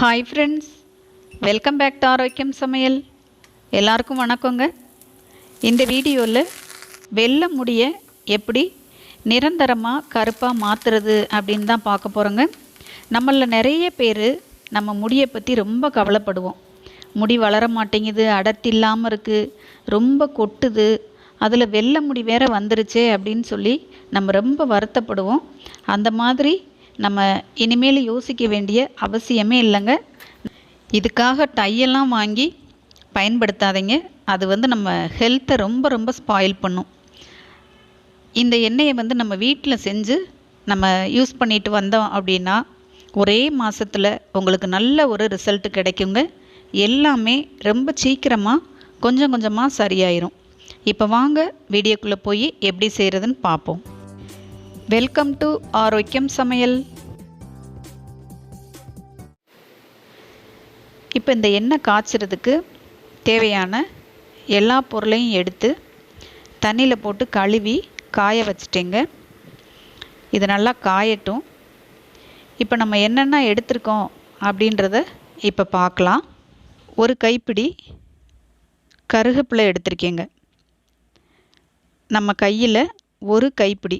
Hi friends welcome back to ஆரோக்கியம் சமையல் எல்லாருக்கும் வணக்கங்க. இந்த வீடியோவில் வெள்ளை முடியை எப்படி நிரந்தரமாக கருப்பாக மாற்றுறது அப்படின்னு தான் பார்க்க போகிறோங்க நம்மளில் நிறைய பேர் நம்ம முடியை பற்றி ரொம்ப கவலைப்படுவோம். முடி வளர மாட்டேங்குது அடர்த்தி இல்லாமல் இருக்குது ரொம்ப கொட்டுது அதில் வெள்ளை முடி வேற வந்துருச்சே அப்படின்னு சொல்லி நம்ம ரொம்ப வருத்தப்படுவோம். அந்த மாதிரி நம்ம இனிமேல் யோசிக்க வேண்டிய அவசியமே இல்லைங்க. இதுக்காக டையெல்லாம் வாங்கி பயன்படுத்தாதீங்க. அது வந்து நம்ம ஹெல்த்தை ரொம்ப ரொம்ப ஸ்பாயில் பண்ணும். இந்த எண்ணெயை வந்து நம்ம வீட்டில் செஞ்சு நம்ம யூஸ் பண்ணிட்டு வந்தோம் அப்படின்னா ஒரே மாதத்தில் உங்களுக்கு நல்ல ஒரு ரிசல்ட் கிடைக்குங்க. எல்லாமே ரொம்ப சீக்கிரமாக கொஞ்சம் கொஞ்சமாக சரியாயிரும். இப்போ வாங்க வீடியோக்குள்ளே போய் எப்படி செய்கிறதுன்னு பார்ப்போம். வெல்கம் டு ஆரோக்கியம் சமையல். இப்போ இந்த எண்ணெய் காய்ச்சறதுக்கு தேவையான எல்லா பொருளையும் எடுத்து தண்ணியில் போட்டு கழுவி காய வச்சிட்டேங்க. இது நல்லா காயட்டும். இப்போ நம்ம என்னென்ன எடுத்திருக்கோம் அப்படின்றத இப்போ பார்க்கலாம் ஒரு கைப்பிடி கருகப்பிலை எடுத்திருக்கேங்க. நம்ம கையில் ஒரு கைப்பிடி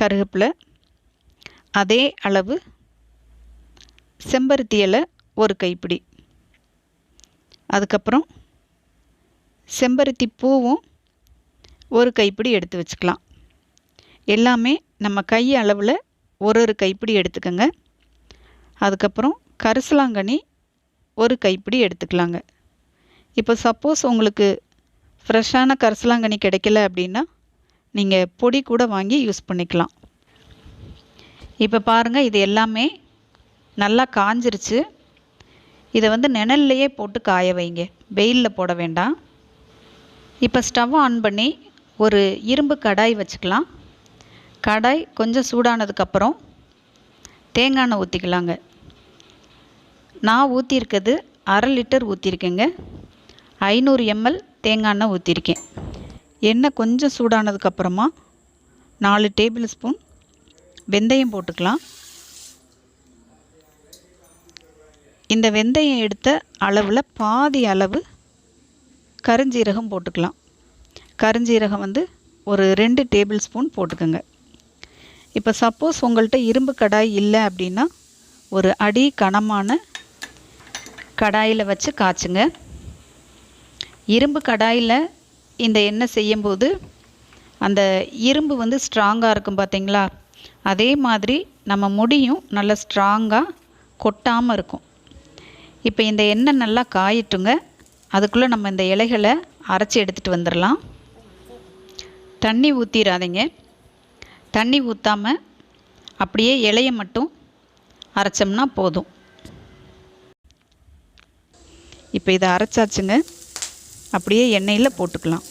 கருகப்பிலை அதே அளவு செம்பருத்தி இலை ஒரு கைப்பிடி. அதுக்கப்புறம் செம்பருத்தி பூவும் ஒரு கைப்பிடி எடுத்து வச்சுக்கலாம். எல்லாமே நம்ம கை அளவில் ஒரு ஒரு கைப்பிடி எடுத்துக்கோங்க. அதுக்கப்புறம் கரிசலாங்கண்ணி ஒரு கைப்பிடி எடுத்துக்கலாங்க. இப்போ சப்போஸ் உங்களுக்கு ஃப்ரெஷ்ஷான கரிசலாங்கண்ணி கிடைக்கல அப்படின்னா நீங்கள் பொடி கூட வாங்கி யூஸ் பண்ணிக்கலாம். இப்போ பாருங்கள் இது எல்லாமே நல்லா காஞ்சிருச்சு. இதை வந்து நிழல்லையே போட்டு காய வைங்க. வெயிலில் போட வேண்டாம். இப்போ ஸ்டவ் ஆன் பண்ணி ஒரு இரும்பு கடாய் வச்சுக்கலாம். கடாய் கொஞ்சம் சூடானதுக்கப்புறம் தேங்காய் எண்ணெய் ஊற்றிக்கலாங்க நான் ஊற்றிருக்கிறது அரை லிட்டர் ஊற்றிருக்கேங்க ஐநூறு எம்எல் தேங்காய் எண்ணெய் ஊற்றிருக்கேன் எண்ணெய் கொஞ்சம் சூடானதுக்கப்புறமா நாலு டேபிள் ஸ்பூன் வெந்தயம் போட்டுக்கலாம். இந்த வெந்தயம் எடுத்த அளவில் பாதி அளவு கருஞ்சீரகம் போட்டுக்கலாம். கருஞ்சீரகம் வந்து ஒரு ரெண்டு டேபிள் ஸ்பூன் போட்டுக்கோங்க. இப்போ சப்போஸ் உங்கள்கிட்ட இரும்பு கடாய் இல்லை அப்படின்னா ஒரு அடி கனமான கடாயில் வச்சு காய்ச்சுங்க. இரும்பு கடாயில் இந்த எண்ணெய் செய்யும்போது அந்த இரும்பு வந்து ஸ்ட்ராங்காக இருக்கும் பார்த்தீங்களா அதே மாதிரி நம்ம முடியும் நல்லா ஸ்ட்ராங்காக கொட்டாமல் இருக்கும். இப்போ இந்த எண்ணெய் நல்லா காயிட்டுங்க. அதுக்குள்ளே நம்ம இந்த இலைகளை அரைச்சி எடுத்துகிட்டு வந்துடலாம். தண்ணி ஊற்றிடாதீங்க தண்ணி ஊற்றாமல் அப்படியே இலையை மட்டும் அரைச்சோம்னா போதும். இப்போ இதை அரைச்சாச்சுங்க. அப்படியே எண்ணெயில் போட்டுக்கலாம்.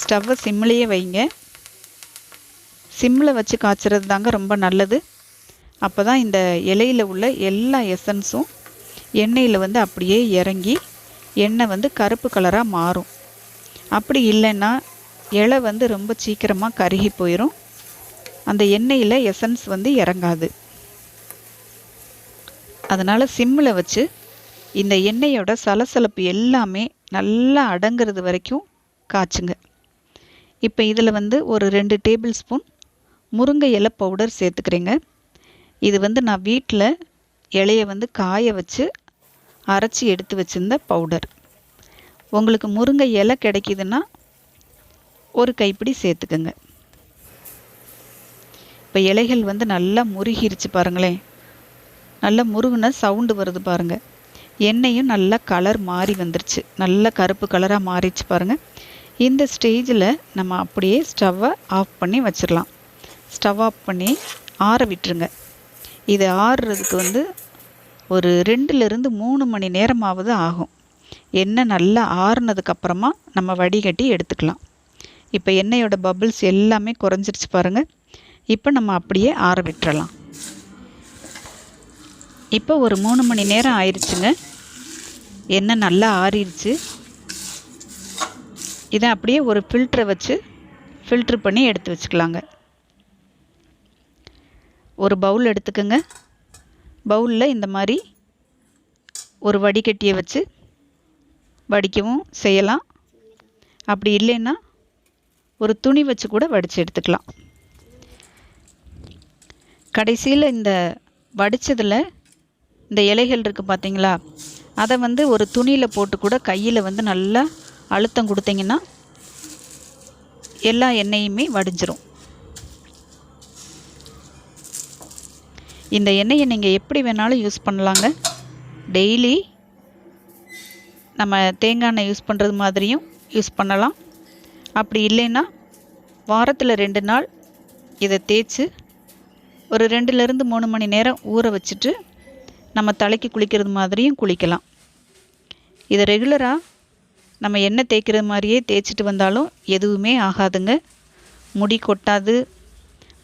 ஸ்டவ்வை சிம்மிலேயே வைங்க. சிம்மில் வச்சு காய்ச்சறது தாங்க ரொம்ப நல்லது. அப்போ தான் இந்த இலையில் உள்ள எல்லா எசன்ஸும் எண்ணெயில் வந்து அப்படியே இறங்கி எண்ணெய் வந்து கருப்பு கலராக மாறும். அப்படி இல்லைன்னா இலை வந்து ரொம்ப சீக்கிரமாக கருகி போயிடும் அந்த எண்ணெயில் எசன்ஸ் வந்து இறங்காது. அதனால் சிம்மில் வச்சு இந்த எண்ணெயோட சலசலப்பு எல்லாமே நல்லா அடங்கிறது வரைக்கும் காய்ச்சுங்க. இப்போ இதில் வந்து ஒரு ரெண்டு டேபிள் ஸ்பூன் முருங்கை இலை பவுடர் சேர்த்துக்கிறேங்க. இது வந்து நான் வீட்டில் இலைய வந்து காய வச்சு அரைச்சி எடுத்து வச்சுருந்த பவுடர். உங்களுக்கு முருங்கை இலை கிடைக்கிதுன்னா ஒரு கைப்பிடி சேர்த்துக்கோங்க. இப்போ இலைகள் வந்து நல்லா முருகிருச்சு பாருங்களேன். நல்லா முருகுன சவுண்டு வருது பாருங்கள் எண்ணெயும் நல்லா கலர் மாறி வந்துருச்சு. நல்ல கருப்பு கலராக மாறிடுச்சு பாருங்கள் இந்த ஸ்டேஜில் நம்ம அப்படியே ஸ்டவ்வை ஆஃப் பண்ணி வச்சிடலாம். ஸ்டவ் ஆஃப் பண்ணி ஆற விட்டுருங்க. இது ஆறுறதுக்கு வந்து ஒரு ரெண்டுலேருந்து மூணு மணி நேரமாவது ஆகும். எண்ணெய் நல்லா ஆறுனதுக்கப்புறமா நம்ம வடிகட்டி எடுத்துக்கலாம். இப்போ எண்ணெயோட பபிள்ஸ் எல்லாமே குறைஞ்சிருச்சு பாருங்கள் இப்போ நம்ம அப்படியே ஆற விட்டுறலாம். இப்போ ஒரு மூணு மணி நேரம் ஆயிடுச்சுங்க எண்ணெய் நல்லா ஆறிடுச்சு. இதை அப்படியே ஒரு ஃபில்டரை வச்சு ஃபில்ட்ரு பண்ணி எடுத்து வச்சுக்கலாங்க. ஒரு பவுல் எடுத்துக்கோங்க. பவுலில் இந்த மாதிரி ஒரு வடிகட்டியை வச்சு வடிக்கவும் செய்யலாம். அப்படி இல்லைன்னா ஒரு துணி வச்சு கூட வடித்து எடுத்துக்கலாம். கடைசியில் இந்த வடித்ததில் இந்த இலைகள் இருக்குது பார்த்தீங்களா அதை வந்து ஒரு துணியில் போட்டு கூட கையில் வந்து நல்லா அழுத்தம் கொடுத்தீங்கன்னா எல்லா எண்ணெயுமே வடிஞ்சிரும். இந்த எண்ணெயை நீங்கள் எப்படி வேணாலும் யூஸ் பண்ணலாங்க. டெய்லி நம்ம தேங்காய் எண்ணெய் யூஸ் பண்ணுறது மாதிரியும் யூஸ் பண்ணலாம். அப்படி இல்லைன்னா வாரத்தில் ரெண்டு நாள் இதை தேய்ச்சி ஒரு ரெண்டுலேருந்து மூணு மணி நேரம் ஊற வச்சுட்டு நம்ம தலைக்கு குளிக்கிறது மாதிரியும் குளிக்கலாம். இதை ரெகுலராக நம்ம எண்ணெய் தேய்க்கிறது மாதிரியே தேய்ச்சிட்டு வந்தாலும் எதுவுமே ஆகாதுங்க. முடி கொட்டாது.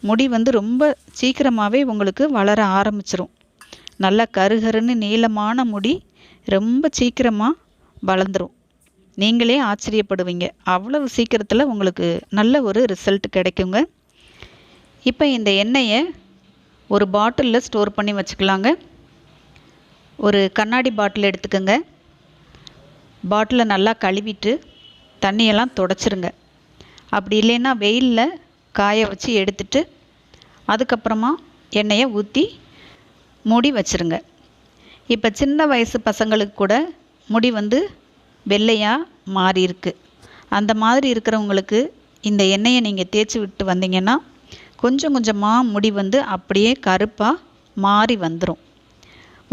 முடி வந்து ரொம்ப சீக்கிரமாகவே உங்களுக்கு வளர ஆரம்பிச்சிரும். நல்லா கருகருன்னு நீளமான முடி ரொம்ப சீக்கிரமாக வளர்ந்துடும் நீங்களே ஆச்சரியப்படுவீங்க. அவ்வளவு சீக்கிரத்தில் உங்களுக்கு நல்ல ஒரு ரிசல்ட் கிடைக்குங்க. இப்போ இந்த எண்ணெயை ஒரு பாட்டிலில் ஸ்டோர் பண்ணி வச்சுக்கலாங்க. ஒரு கண்ணாடி பாட்டில் எடுத்துக்கோங்க. பாட்டிலை நல்லா கழுவிட்டு தண்ணியெல்லாம் தொடச்சிருங்க. அப்படி இல்லைன்னா வெயிலில் காய வச்சு எடுத்துட்டு அதுக்கப்புறமா எண்ணெயை ஊற்றி மூடி வச்சுருங்க. இப்போ சின்ன வயசு பசங்களுக்கு கூட முடி வந்து வெள்ளையாக மாறி இருக்கு. அந்த மாதிரி இருக்கிறவங்களுக்கு இந்த எண்ணெயை நீங்கள் தேய்ச்சி விட்டு வந்தீங்கன்னா கொஞ்சம் கொஞ்சமாக முடி வந்து அப்படியே கருப்பாக மாறி வந்துடும்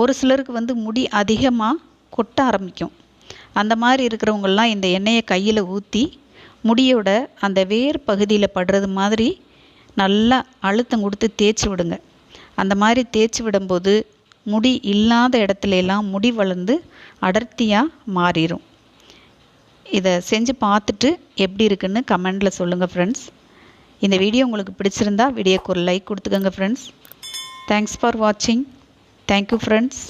ஒரு சிலருக்கு வந்து முடி அதிகமாக கொட்ட ஆரம்பிக்கும். அந்த மாதிரி இருக்கிறவங்கெல்லாம் இந்த எண்ணெயை கையில் ஊற்றி முடியோட அந்த வேர் பகுதியில் படுறது மாதிரி நல்லா அழுத்தம் கொடுத்து தேய்ச்சி விடுங்க. அந்த மாதிரி தேய்ச்சி விடும்போது முடி இல்லாத இடத்துல எல்லாம் முடி வளர்ந்து அடர்த்தியாக மாறிடும் இதை செஞ்சு பார்த்துட்டு எப்படி இருக்குன்னு கமெண்டில் சொல்லுங்கள் ஃப்ரெண்ட்ஸ் இந்த வீடியோ உங்களுக்கு பிடிச்சிருந்தா வீடியோக்கு ஒரு லைக் கொடுத்துக்கோங்க ஃப்ரெண்ட்ஸ் தேங்க்ஸ் ஃபார் வாட்சிங் தேங்க்யூ ஃப்ரெண்ட்ஸ்